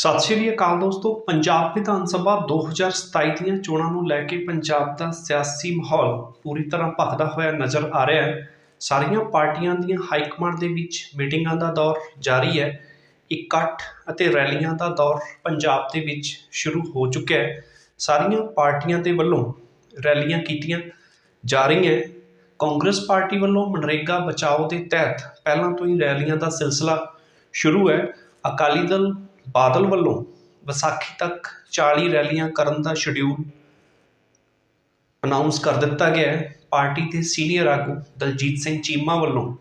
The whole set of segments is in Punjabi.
ਸਤਿ ਸ਼੍ਰੀ ਅਕਾਲ ਦੋਸਤੋ, ਪੰਜਾਬ ਵਿਧਾਨ ਸਭਾ 2027 ਦੀਆਂ ਚੋਣਾਂ ਨੂੰ ਲੈ ਕੇ ਪੰਜਾਬ ਦਾ ਸਿਆਸੀ ਮਾਹੌਲ ਪੂਰੀ ਤਰ੍ਹਾਂ ਭਖਦਾ ਹੋਇਆ ਨਜ਼ਰ ਆ ਰਿਹਾ ਹੈ। ਸਾਰੀਆਂ ਪਾਰਟੀਆਂ ਦੀਆਂ ਹਾਈ ਕਮਾਂਡ ਦੇ ਵਿੱਚ ਮੀਟਿੰਗਾਂ ਦਾ ਦੌਰ ਜਾਰੀ ਹੈ। ਇਕੱਠ ਅਤੇ ਰੈਲੀਆਂ ਦਾ ਦੌਰ ਪੰਜਾਬ ਦੇ ਵਿੱਚ ਸ਼ੁਰੂ ਹੋ ਚੁੱਕਿਆ ਹੈ। ਸਾਰੀਆਂ ਪਾਰਟੀਆਂ ਦੇ ਵੱਲੋਂ ਰੈਲੀਆਂ ਕੀਤੀਆਂ ਜਾ ਰਹੀਆਂ ਕਾਂਗਰਸ ਪਾਰਟੀ ਵੱਲੋਂ ਮਨਰੇਗਾ ਬਚਾਓ ਦੇ ਤਹਿਤ ਪਹਿਲਾਂ ਤੋਂ ਹੀ ਰੈਲੀਆਂ ਦਾ ਸਿਲਸਿਲਾ ਸ਼ੁਰੂ ਹੈ। ਅਕਾਲੀ ਦਲ ਬਾਦਲ ਵੱਲੋਂ ਵਿਸਾਖੀ ਤੱਕ 40 ਰੈਲੀਆਂ ਕਰਨ ਦਾ ਸ਼ਡਿਊਲ ਅਨਾਉਂਸ ਕਰ ਦਿੱਤਾ ਗਿਆ ਹੈ। ਪਾਰਟੀ ਦੇ ਸੀਨੀਅਰ ਆਗੂ ਦਲਜੀਤ ਸਿੰਘ ਚੀਮਾ ਵੱਲੋਂ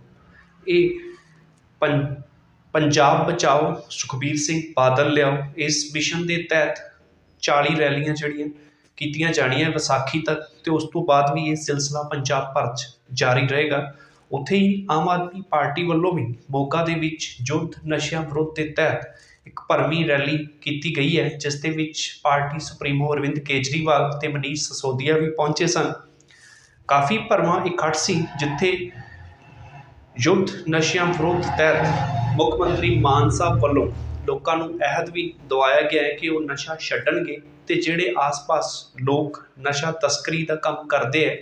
ਇਹ ਪੰ, ਪੰਜਾਬ ਬਚਾਓ, ਸੁਖਬੀਰ ਸਿੰਘ ਬਾਦਲ ਲਿਆਓ, ਇਸ ਮਿਸ਼ਨ ਦੇ ਤਹਿਤ 40 ਰੈਲੀਆਂ ਜਿਹੜੀਆਂ ਕੀਤੀਆਂ ਜਾਣੀਆਂ ਵਿਸਾਖੀ ਤੱਕ ਤੇ ਉਸ ਤੋਂ ਬਾਅਦ ਵੀ ਇਹ ਸਿਲਸਿਲਾ ਪੰਜਾਬ ਭਰ 'ਚ ਜਾਰੀ ਰਹੇਗਾ। ਉੱਥੇ ਹੀ ਆਮ ਆਦਮੀ ਪਾਰਟੀ ਵੱਲੋਂ ਵੀ ਮੋਗਾ ਦੇ ਵਿੱਚ ਯੁੱਧ ਨਸ਼ਿਆਂ ਵਿਰੁੱਧ ਦੇ ਤਹਿਤ ਇੱਕ ਭਰਵੀਂ ਰੈਲੀ ਕੀਤੀ ਗਈ ਹੈ, ਜਿਸ ਦੇ ਵਿੱਚ ਪਾਰਟੀ ਸੁਪਰੀਮੋ ਅਰਵਿੰਦ ਕੇਜਰੀਵਾਲ ਅਤੇ ਮਨੀਸ਼ ਸਸੋਦੀਆ ਵੀ ਪਹੁੰਚੇ ਸਨ। ਕਾਫੀ ਭਰਵਾਂ ਇਕੱਠ ਸੀ, ਜਿੱਥੇ ਯੁੱਧ ਨਸ਼ਿਆਂ ਵਿਰੁੱਧ ਤਹਿਤ ਮੁੱਖ ਮੰਤਰੀ ਮਾਨ ਸਾਹਿਬ ਵੱਲੋਂ ਲੋਕਾਂ ਨੂੰ ਅਹਿਦ ਵੀ ਦਵਾਇਆ ਗਿਆ ਹੈ ਕਿ ਉਹ ਨਸ਼ਾ ਛੱਡਣਗੇ ਤੇ ਜਿਹੜੇ ਆਸ-ਪਾਸ ਲੋਕ ਨਸ਼ਾ ਤਸਕਰੀ ਦਾ ਕੰਮ ਕਰਦੇ ਹੈ,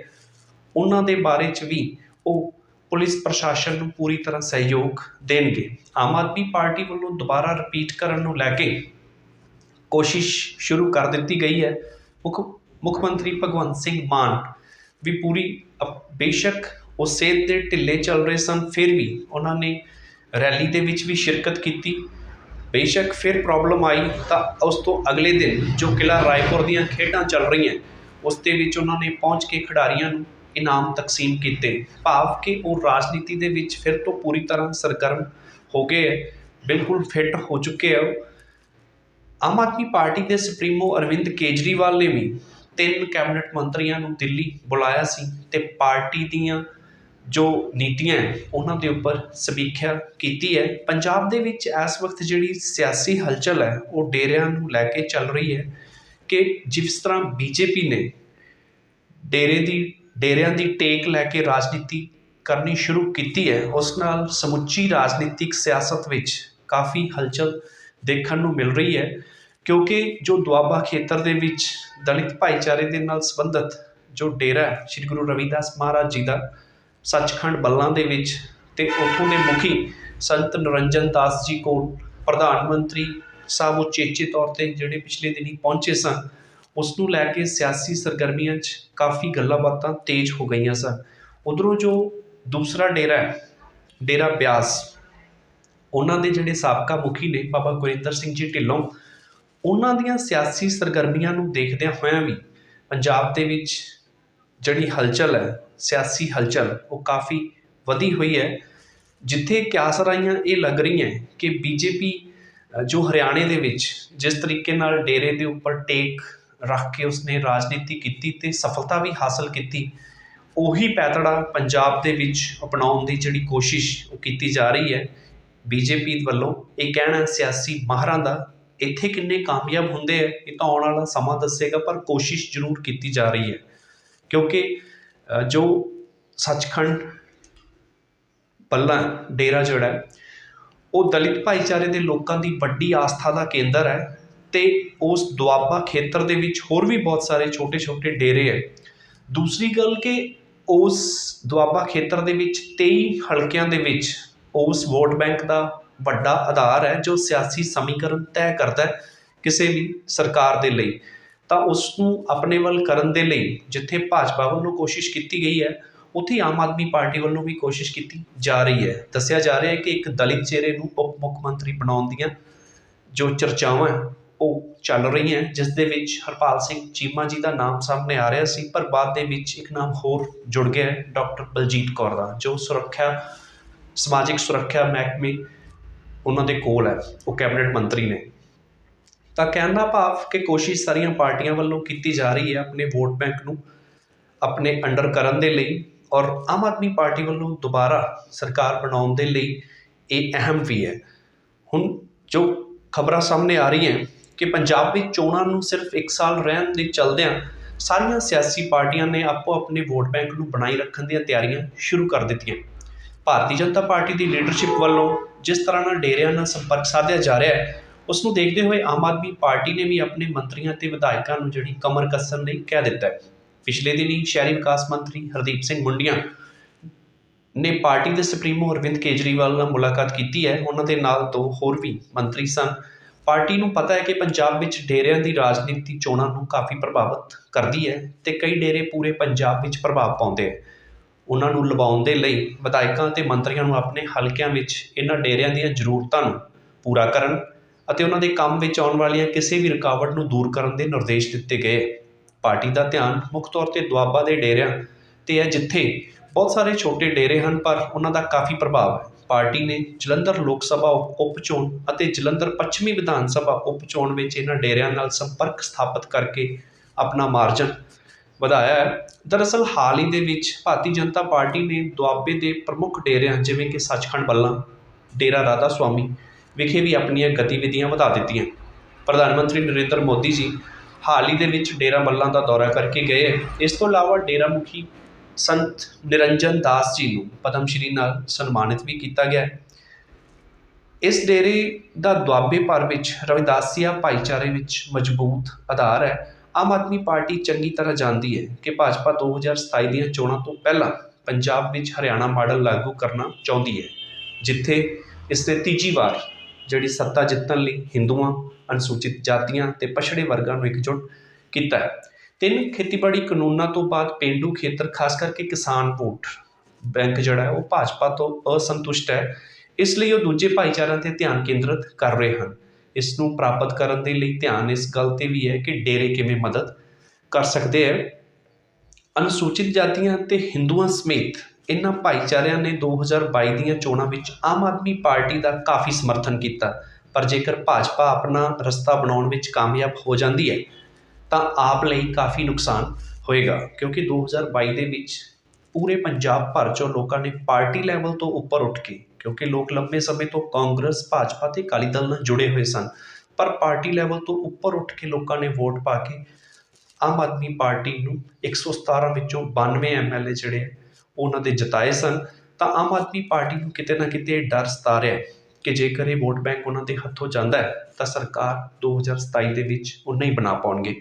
ਉਹਨਾਂ ਦੇ ਬਾਰੇ 'ਚ ਵੀ ਉਹ ਪੁਲਿਸ ਪ੍ਰਸ਼ਾਸਨ ਨੂੰ ਪੂਰੀ ਤਰ੍ਹਾਂ ਸਹਿਯੋਗ ਦੇਣਗੇ। ਆਮ ਆਦਮੀ ਪਾਰਟੀ ਵੱਲੋਂ ਦੁਬਾਰਾ ਰਿਪੀਟ ਕਰਨ ਨੂੰ ਲੈ ਕੇ ਕੋਸ਼ਿਸ਼ ਸ਼ੁਰੂ ਕਰ ਦਿੱਤੀ ਗਈ ਹੈ। ਮੁੱਖ ਮੁੱਖ ਮੰਤਰੀ ਭਗਵੰਤ ਸਿੰਘ ਮਾਨ ਵੀ ਪੂਰੀ ਅਪ- ਬੇਸ਼ੱਕ ਉਹ ਸਿਹਤ ਦੇ ਢਿੱਲੇ ਚੱਲ ਰਹੇ ਸਨ, ਫਿਰ ਵੀ ਉਹਨਾਂ ਨੇ ਰੈਲੀ ਦੇ ਵਿੱਚ ਵੀ ਸ਼ਿਰਕਤ ਕੀਤੀ। ਬੇਸ਼ੱਕ ਫਿਰ ਪ੍ਰੋਬਲਮ ਆਈ ਤਾਂ ਉਸ ਤੋਂ ਅਗਲੇ ਦਿਨ ਜੋ ਕਿਲਾ ਰਾਏਪੁਰ ਦੀਆਂ ਖੇਡਾਂ ਚੱਲ ਰਹੀਆਂ, ਉਸ ਦੇ ਵਿੱਚ ਉਹਨਾਂ ਨੇ ਪਹੁੰਚ ਕੇ ਖਿਡਾਰੀਆਂ ਨੂੰ ਇਨਾਮ ਤਕਸੀਮ ਕੀਤੇ। ਭਾਵ ਕਿ ਉਹ ਰਾਜਨੀਤੀ ਦੇ ਵਿੱਚ ਫਿਰ ਤੋਂ ਪੂਰੀ ਤਰ੍ਹਾਂ ਸਰਗਰਮ ਹੋ ਗਏ ਹੈ। ਬਿਲਕੁਲ ਫਿੱਟ ਹੋ ਚੁੱਕੇ ਹੈ ਉਹ। ਆਮ ਆਦਮੀ ਪਾਰਟੀ ਦੇ ਸੁਪਰੀਮੋ ਅਰਵਿੰਦ ਕੇਜਰੀਵਾਲ ਨੇ ਵੀ ਤਿੰਨ ਕੈਬਨਿਟ ਮੰਤਰੀਆਂ ਨੂੰ ਦਿੱਲੀ ਬੁਲਾਇਆ ਸੀ ਤੇ ਪਾਰਟੀ ਦੀਆਂ ਜੋ ਨੀਤੀਆਂ ਹੈ, ਉਹਨਾਂ ਦੇ ਉੱਪਰ ਸਮੀਖਿਆ ਕੀਤੀ ਹੈ। ਪੰਜਾਬ ਦੇ ਵਿੱਚ ਇਸ ਵਕਤ ਜਿਹੜੀ ਸਿਆਸੀ ਹਲਚਲ ਹੈ, ਉਹ ਡੇਰਿਆਂ ਨੂੰ ਲੈ ਕੇ ਚੱਲ ਰਹੀ ਹੈ ਕਿ ਜਿਸ ਤਰ੍ਹਾਂ ਬੀਜੇਪੀ ਨੇ ਡੇਰੇ ਦੀ ਡੇਰਿਆਂ ਦੀ ਟੇਕ ਲੈ ਕੇ ਰਾਜਨੀਤੀ ਕਰਨੀ ਸ਼ੁਰੂ ਕੀਤੀ ਹੈ, ਉਸ ਨਾਲ ਸਮੁੱਚੀ ਰਾਜਨੀਤਿਕ ਸਿਆਸਤ ਵਿੱਚ ਕਾਫੀ ਹਲਚਲ ਦੇਖਣ ਨੂੰ ਮਿਲ ਰਹੀ ਹੈ, ਕਿਉਂਕਿ ਜੋ ਦੁਆਬਾ ਖੇਤਰ ਦੇ ਵਿੱਚ ਦਲਿਤ ਭਾਈਚਾਰੇ ਦੇ ਨਾਲ ਸੰਬੰਧਿਤ ਜੋ ਡੇਰਾ ਸ੍ਰੀ ਗੁਰੂ ਰਵਿਦਾਸ ਮਹਾਰਾਜ ਜੀ ਦਾ ਸੱਚਖੰਡ ਬੱਲਾਂ ਦੇ ਵਿੱਚ ਤੇ ਉੱਥੋਂ ਦੇ ਮੁਖੀ ਸੰਤ ਨਰਿੰਜਨ ਦਾਸ ਜੀ ਕੋਲ ਪ੍ਰਧਾਨ ਮੰਤਰੀ ਸਾਹਿਬ ਉਚੇਚੇ ਤੌਰ ਤੇ ਜਿਹੜੇ ਪਿਛਲੇ ਦਿਨੀ ਪਹੁੰਚੇ ਸਨ ਉਸ ਨੂੰ ਲੈ ਕੇ ਸਿਆਸੀ ਸਰਗਰਮੀਆਂ 'ਚ ਕਾਫੀ ਗੱਲਾਂ ਬਾਤਾਂ ਤੇਜ਼ ਹੋ ਗਈਆਂ ਸਨ। ਉੱਧਰੋਂ ਜੋ ਦੂਸਰਾ ਡੇਰਾ ਹੈ, ਡੇਰਾ ਬਿਆਸ, ਉਹਨਾਂ ਦੇ ਜਿਹੜੇ ਸਾਬਕਾ ਮੁਖੀ ਨੇ ਬਾਬਾ ਗੁਰਿੰਦਰ ਸਿੰਘ ਜੀ ਢਿੱਲੋਂ, ਉਹਨਾਂ ਦੀਆਂ ਸਿਆਸੀ ਸਰਗਰਮੀਆਂ ਨੂੰ ਦੇਖਦਿਆਂ ਹੋਇਆਂ ਵੀ ਪੰਜਾਬ ਦੇ ਵਿੱਚ ਜਿਹੜੀ ਹਲਚਲ ਹੈ, ਸਿਆਸੀ ਹਲਚਲ, ਉਹ ਕਾਫੀ ਵਧੀ ਹੋਈ ਹੈ। ਜਿੱਥੇ ਕਿਆਸਰਾਈਆਂ ਇਹ ਲੱਗ ਰਹੀਆਂ ਕਿ ਬੀਜੇਪੀ ਜੋ ਹਰਿਆਣੇ ਦੇ ਵਿੱਚ ਜਿਸ ਤਰੀਕੇ ਨਾਲ ਡੇਰੇ ਦੇ ਉੱਪਰ ਟੇਕ ਰੱਖ ਕੇ ਉਸਨੇ ਰਾਜਨੀਤੀ ਕੀਤੀ ਤੇ ਸਫਲਤਾ ਵੀ ਹਾਸਲ ਕੀਤੀ। ਉਹੀ ਪੈਤੜਾ ਪੰਜਾਬ ਦੇ ਵਿੱਚ ਅਪਣਾਉਣ ਦੀ ਜਿਹੜੀ ਕੋਸ਼ਿਸ਼ ਉਹ ਕੀਤੀ ਜਾ ਰਹੀ ਹੈ ਬੀਜੇਪੀ ਵੱਲੋਂ। ਇਹ ਕਹਿਣਾ ਸਿਆਸੀ ਮਾਹਰਾਂ ਦਾ, ਇੱਥੇ ਕਿੰਨੇ ਕਾਮਯਾਬ ਹੁੰਦੇ ਆ, ਇਹ ਤਾਂ ਆਉਣ ਵਾਲਾ ਸਮਾਂ ਦੱਸੇਗਾ, ਪਰ ਕੋਸ਼ਿਸ਼ ਜ਼ਰੂਰ ਕੀਤੀ ਜਾ ਰਹੀ ਹੈ। ਕਿਉਂਕਿ ਜੋ ਸੱਚਖੰਡ ਪੱਲਾ ਡੇਰਾ ਜਿਹੜਾ ਉਹ ਦਲਿਤ ਭਾਈਚਾਰੇ ਦੇ ਲੋਕਾਂ ਦੀ ਵੱਡੀ ਆਸਥਾ ਦਾ ਕੇਂਦਰ ਹੈ। ਤੇ ਉਸ ਦੁਆਬਾ ਖੇਤਰ ਦੇ ਵਿੱਚ ਹੋਰ ਵੀ ਬਹੁਤ ਸਾਰੇ ਛੋਟੇ-ਛੋਟੇ ਡੇਰੇ ਹੈ। ਦੂਸਰੀ ਗੱਲ ਕਿ ਉਸ ਦੁਆਬਾ ਖੇਤਰ ਦੇ ਵਿੱਚ 23 ਹਲਕਿਆਂ ਦੇ ਵਿੱਚ ਉਸ ਵੋਟ ਬੈਂਕ ਦਾ ਵੱਡਾ ਆਧਾਰ ਹੈ, ਜੋ ਸਿਆਸੀ ਸਮੀਕਰਨ ਤੈਅ ਕਰਦਾ ਹੈ ਕਿਸੇ ਵੀ ਸਰਕਾਰ ਦੇ ਲਈ। ਤਾਂ ਉਸ ਨੂੰ ਆਪਣੇ ਵੱਲ ਕਰਨ ਦੇ ਲਈ ਜਿੱਥੇ ਭਾਜਪਾ ਵੱਲੋਂ ਕੋਸ਼ਿਸ਼ ਕੀਤੀ ਗਈ ਹੈ, ਉੱਥੇ ਆਮ ਆਦਮੀ ਪਾਰਟੀ ਵੱਲੋਂ ਵੀ ਕੋਸ਼ਿਸ਼ ਕੀਤੀ ਜਾ ਰਹੀ ਹੈ। ਦੱਸਿਆ ਜਾ ਰਿਹਾ ਹੈ ਕਿ ਇੱਕ ਦਲਿਤ ਚਿਹਰੇ ਨੂੰ ਉਪ ਮੁੱਖ ਮੰਤਰੀ ਬਣਾਉਣ ਦੀਆਂ ਜੋ ਚਰਚਾਵਾਂ ਉਹ ਚੱਲ ਰਹੀਆਂ ਜਿਸ ਦੇ ਵਿੱਚ ਹਰਪਾਲ ਸਿੰਘ ਚੀਮਾ ਜੀ ਦਾ ਨਾਮ ਸਾਹਮਣੇ ਆ ਰਿਹਾ ਸੀ, ਪਰ ਬਾਅਦ ਦੇ ਵਿੱਚ ਇੱਕ ਨਾਮ ਹੋਰ ਜੁੜ ਗਿਆ ਡਾਕਟਰ ਬਲਜੀਤ ਕੌਰ ਦਾ, ਜੋ ਸੁਰੱਖਿਆ, ਸਮਾਜਿਕ ਸੁਰੱਖਿਆ ਮਹਿਕਮੇ ਉਹਨਾਂ ਦੇ ਕੋਲ ਹੈ, ਉਹ ਕੈਬਨਿਟ ਮੰਤਰੀ ਨੇ। ਤਾਂ ਕਹਿਣ ਦਾ ਭਾਵ ਕਿ ਕੋਸ਼ਿਸ਼ ਸਾਰੀਆਂ ਪਾਰਟੀਆਂ ਵੱਲੋਂ ਕੀਤੀ ਜਾ ਰਹੀ ਹੈ ਆਪਣੇ ਵੋਟ ਬੈਂਕ ਨੂੰ ਆਪਣੇ ਅੰਡਰ ਕਰਨ ਦੇ ਲਈ ਔਰ ਆਮ ਆਦਮੀ ਪਾਰਟੀ ਵੱਲੋਂ ਦੁਬਾਰਾ ਸਰਕਾਰ ਬਣਾਉਣ ਦੇ ਲਈ ਇਹ ਅਹਿਮ ਵੀ ਹੈ। ਹੁਣ ਜੋ ਖਬਰਾਂ ਸਾਹਮਣੇ ਆ ਰਹੀਆਂ ਕਿ ਪੰਜਾਬ ਵਿੱਚ ਚੋਣਾਂ ਨੂੰ ਸਿਰਫ ਇੱਕ ਸਾਲ ਰਹਿਣ ਦੇ ਚਲਦਿਆਂ ਸਾਰੀਆਂ ਸਿਆਸੀ ਪਾਰਟੀਆਂ ਨੇ ਆਪੋ ਆਪਣੇ ਵੋਟ ਬੈਂਕ ਨੂੰ ਬਣਾਈ ਰੱਖਣ ਦੀਆਂ ਤਿਆਰੀਆਂ ਸ਼ੁਰੂ ਕਰ ਦਿੱਤੀਆਂ। ਭਾਰਤੀ ਜਨਤਾ ਪਾਰਟੀ ਦੀ ਲੀਡਰਸ਼ਿਪ ਵੱਲੋਂ ਜਿਸ ਤਰ੍ਹਾਂ ਨਾਲ ਡੇਰਿਆਂ ਨਾਲ ਸੰਪਰਕ ਸਾਧਿਆ ਜਾ ਰਿਹਾ ਹੈ, ਉਸ ਨੂੰ ਦੇਖਦੇ ਹੋਏ ਆਮ ਆਦਮੀ ਪਾਰਟੀ ਨੇ ਵੀ ਆਪਣੇ ਮੰਤਰੀਆਂ ਤੇ ਵਿਧਾਇਕਾਂ ਨੂੰ ਜਿਹੜੀ ਕਮਰ ਕੱਸਣ ਲਈ ਕਹਿ ਦਿੱਤਾ ਹੈ। ਪਿਛਲੇ ਦਿਨੀ ਸ਼ਹਿਰੀ ਵਿਕਾਸ ਮੰਤਰੀ ਹਰਦੀਪ ਸਿੰਘ ਮੁੰਡੀਆਂ ਨੇ ਪਾਰਟੀ ਦੇ ਸੁਪਰੀਮੋ ਅਰਵਿੰਦ ਕੇਜਰੀਵਾਲ ਨਾਲ ਮੁਲਾਕਾਤ ਕੀਤੀ ਹੈ। ਉਹਨਾਂ ਦੇ ਨਾਲ ਦੋ ਹੋਰ ਵੀ ਮੰਤਰੀ ਸਨ। ਪਾਰਟੀ ਨੂੰ ਪਤਾ ਹੈ ਕਿ ਪੰਜਾਬ ਵਿੱਚ ਡੇਰਿਆਂ ਦੀ ਰਾਜਨੀਤੀ ਚੋਣਾਂ ਨੂੰ ਕਾਫੀ ਪ੍ਰਭਾਵਿਤ ਕਰਦੀ ਹੈ ਅਤੇ ਕਈ ਡੇਰੇ ਪੂਰੇ ਪੰਜਾਬ ਵਿੱਚ ਪ੍ਰਭਾਵ ਪਾਉਂਦੇ ਹੈ ਉਹਨਾਂ ਨੂੰ ਲਵਾਉਣ ਦੇ ਲਈ ਵਿਧਾਇਕਾਂ ਅਤੇ ਮੰਤਰੀਆਂ ਨੂੰ ਆਪਣੇ ਹਲਕਿਆਂ ਵਿੱਚ ਇਹਨਾਂ ਡੇਰਿਆਂ ਦੀਆਂ ਜ਼ਰੂਰਤਾਂ ਨੂੰ ਪੂਰਾ ਕਰਨ ਅਤੇ ਉਹਨਾਂ ਦੇ ਕੰਮ ਵਿੱਚ ਆਉਣ ਵਾਲੀਆਂ ਕਿਸੇ ਵੀ ਰੁਕਾਵਟ ਨੂੰ ਦੂਰ ਕਰਨ ਦੇ ਨਿਰਦੇਸ਼ ਦਿੱਤੇ ਗਏ। ਪਾਰਟੀ ਦਾ ਧਿਆਨ ਮੁੱਖ ਤੌਰ ਤੇ ਦੁਆਬਾ ਦੇ ਡੇਰਿਆਂ ਤੇ ਹੈ, ਜਿੱਥੇ ਬਹੁਤ ਸਾਰੇ ਛੋਟੇ ਡੇਰੇ ਹਨ, ਪਰ ਉਹਨਾਂ ਦਾ ਕਾਫੀ ਪ੍ਰਭਾਵ ਹੈ। ਪਾਰਟੀ ਨੇ ਜਲੰਧਰ ਲੋਕ ਸਭਾ ਉਪ ਉਪ ਚੋਣ ਅਤੇ ਜਲੰਧਰ ਪੱਛਮੀ ਵਿਧਾਨ ਸਭਾ ਉਪ ਚੋਣ ਵਿੱਚ ਇਹਨਾਂ ਡੇਰਿਆਂ ਨਾਲ ਸੰਪਰਕ ਸਥਾਪਿਤ ਕਰਕੇ ਆਪਣਾ ਮਾਰਜਨ ਵਧਾਇਆ ਹੈ ਦਰਅਸਲ ਹਾਲ ਹੀ ਦੇ ਵਿੱਚ ਭਾਰਤੀ ਜਨਤਾ ਪਾਰਟੀ ਨੇ ਦੁਆਬੇ ਦੇ ਪ੍ਰਮੁੱਖ ਡੇਰਿਆਂ ਜਿਵੇਂ ਕਿ ਸੱਚਖੰਡ ਬੱਲਾ, ਡੇਰਾ ਰਾਧਾ ਸੁਆਮੀ ਵਿਖੇ ਵੀ ਆਪਣੀਆਂ ਗਤੀਵਿਧੀਆਂ ਵਧਾ ਦਿੱਤੀਆਂ ਪ੍ਰਧਾਨ ਮੰਤਰੀ ਨਰਿੰਦਰ ਮੋਦੀ ਜੀ ਹਾਲ ਹੀ ਦੇ ਵਿੱਚ ਡੇਰਾ ਬੱਲਾ ਦਾ ਦੌਰਾ ਕਰਕੇ ਗਏ ਹੈ। ਇਸ ਤੋਂ ਇਲਾਵਾ ਡੇਰਾ ਮੁਖੀ ਸੰਤ ਨਿਰੰਜਨ ਦਾਸ ਜੀ ਨੂੰ ਪਦਮ ਸ਼੍ਰੀ ਨਾਲ ਸਨਮਾਨਿਤ ਵੀ ਕੀਤਾ ਗਿਆ ਹੈ। ਇਸ ਡੇਰੇ ਦਾ ਦੁਆਬੇ ਭਰ ਵਿੱਚ ਰਵਿਦਾਸੀਆ ਭਾਈਚਾਰੇ ਵਿੱਚ ਮਜ਼ਬੂਤ ਆਧਾਰ ਹੈ। ਆਮ ਆਦਮੀ ਪਾਰਟੀ ਚੰਗੀ ਤਰ੍ਹਾਂ ਜਾਣਦੀ ਹੈ ਕਿ ਭਾਜਪਾ 2027 ਦੀਆਂ ਚੋਣਾਂ ਤੋਂ ਪਹਿਲਾਂ ਪੰਜਾਬ ਵਿੱਚ ਹਰਿਆਣਾ ਮਾਡਲ ਲਾਗੂ ਕਰਨਾ ਚਾਹੁੰਦੀ ਹੈ, ਜਿੱਥੇ ਇਸ ਨੇ ਤੀਜੀ ਵਾਰ ਜਿਹੜੀ ਸੱਤਾ ਜਿੱਤਣ ਲਈ ਹਿੰਦੂਆਂ, ਅਨੁਸੂਚਿਤ ਜਾਤੀਆਂ ਤੇ ਪਛੜੇ ਵਰਗਾਂ ਨੂੰ ਇਕਜੁੱਟ ਕੀਤਾ ਹੈ। ਤਿੰਨ ਖੇਤੀਬਾੜੀ ਕਾਨੂੰਨਾਂ ਤੋਂ ਬਾਅਦ ਪੇਂਡੂ ਖੇਤਰ, ਖਾਸ ਕਰਕੇ ਕਿਸਾਨ ਵੋਟ ਬੈਂਕ ਜਿਹੜਾ ਉਹ ਭਾਜਪਾ ਤੋਂ ਅਸੰਤੁਸ਼ਟ ਹੈ। ਇਸ ਲਈ ਉਹ ਦੂਜੇ ਭਾਈਚਾਰਿਆਂ ਤੇ ਧਿਆਨ ਕੇਂਦਰਿਤ ਕਰ ਰਹੇ ਹਨ। ਇਸ ਨੂੰ ਪ੍ਰਾਪਤ ਕਰਨ ਦੇ ਲਈ ਧਿਆਨ ਇਸ ਗੱਲ ਤੇ ਵੀ ਹੈ ਕਿ ਡੇਰੇ ਕਿਵੇਂ ਮਦਦ ਕਰ ਸਕਦੇ ਹੈ। ਅਨੁਸੂਚਿਤ ਜਾਤੀਆਂ ਤੇ ਹਿੰਦੂਆਂ ਸਮੇਤ ਇਹਨਾਂ ਭਾਈਚਾਰਿਆਂ ਨੇ 2022 ਦੀਆਂ ਚੋਣਾਂ ਵਿੱਚ ਆਮ ਆਦਮੀ ਪਾਰਟੀ ਦਾ ਕਾਫੀ ਸਮਰਥਨ ਕੀਤਾ। ਪਰ ਜੇਕਰ ਭਾਜਪਾ ਆਪਣਾ ਰਸਤਾ ਬਣਾਉਣ ਵਿੱਚ ਕਾਮਯਾਬ ਹੋ ਜਾਂਦੀ ਹੈ ਤਾਂ ਆਪ ਲਈ ਕਾਫੀ ਨੁਕਸਾਨ ਹੋਏਗਾ ਕਿਉਂਕਿ 2022 ਦੇ ਵਿੱਚ ਪੂਰੇ ਪੰਜਾਬ ਭਰ ਚੋਂ ਲੋਕਾਂ ਨੇ ਪਾਰਟੀ ਲੈਵਲ ਤੋਂ ਉੱਪਰ ਉੱਠ ਕੇ ਕਿਉਂਕਿ ਲੋਕ ਲੰਬੇ ਸਮੇਂ ਤੋਂ ਕਾਂਗਰਸ ਭਾਜਪਾ ਅਤੇ ਅਕਾਲੀ ਦਲ ਨਾਲ ਜੁੜੇ ਹੋਏ ਸਨ ਪਰ ਪਾਰਟੀ ਲੈਵਲ ਤੋਂ ਉੱਪਰ ਉੱਠ ਕੇ ਲੋਕਾਂ ਨੇ ਵੋਟ ਪਾ ਕੇ ਆਮ ਆਦਮੀ ਪਾਰਟੀ ਨੂੰ 117 ਵਿੱਚੋਂ 92 ਐਮਐਲਏ ਜਿਹੜੇ ਆ, ਉਹਨਾਂ ਦੇ ਜਿਤਾਏ ਸਨ। ਤਾਂ ਆਮ ਆਦਮੀ ਪਾਰਟੀ ਨੂੰ ਕਿਤੇ ਨਾ ਕਿਤੇ ਇਹ ਡਰ ਸਤਾ ਰਿਹਾ ਕਿ ਜੇਕਰ ਇਹ ਵੋਟ ਬੈਂਕ ਉਹਨਾਂ ਦੇ ਹੱਥੋਂ ਜਾਂਦਾ ਹੈ ਤਾਂ ਸਰਕਾਰ 2027 ਦੇ ਵਿੱਚ ਉਹ ਨਹੀਂ ਬਣਾ ਪਾਉਣਗੇ।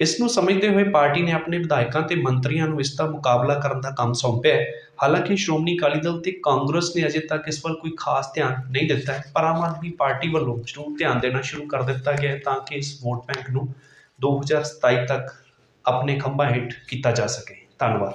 ਇਸ ਨੂੰ ਸਮਝਦੇ ਹੋਏ ਪਾਰਟੀ ਨੇ ਆਪਣੇ ਵਿਧਾਇਕਾਂ ਅਤੇ ਮੰਤਰੀਆਂ ਨੂੰ ਇਸ ਦਾ ਮੁਕਾਬਲਾ ਕਰਨ ਦਾ ਕੰਮ ਸੌਂਪਿਆ ਹੈ। ਹਾਲਾਂਕਿ ਸ਼੍ਰੋਮਣੀ ਅਕਾਲੀ ਦਲ ਅਤੇ ਕਾਂਗਰਸ ਨੇ ਅਜੇ ਤੱਕ ਇਸ ਵੱਲ ਕੋਈ ਖਾਸ ਧਿਆਨ ਨਹੀਂ ਦਿੱਤਾ ਹੈ, ਪਰ ਆਮ ਆਦਮੀ ਪਾਰਟੀ ਵੱਲੋਂ ਜ਼ਰੂਰ ਧਿਆਨ ਦੇਣਾ ਸ਼ੁਰੂ ਕਰ ਦਿੱਤਾ ਗਿਆ ਹੈ ਤਾਂ ਕਿ ਇਸ ਵੋਟ ਬੈਂਕ ਨੂੰ 2027 ਤੱਕ ਆਪਣੇ ਖੰਭਾਂ ਹੇਠ ਕੀਤਾ ਜਾ ਸਕੇ। ਧੰਨਵਾਦ।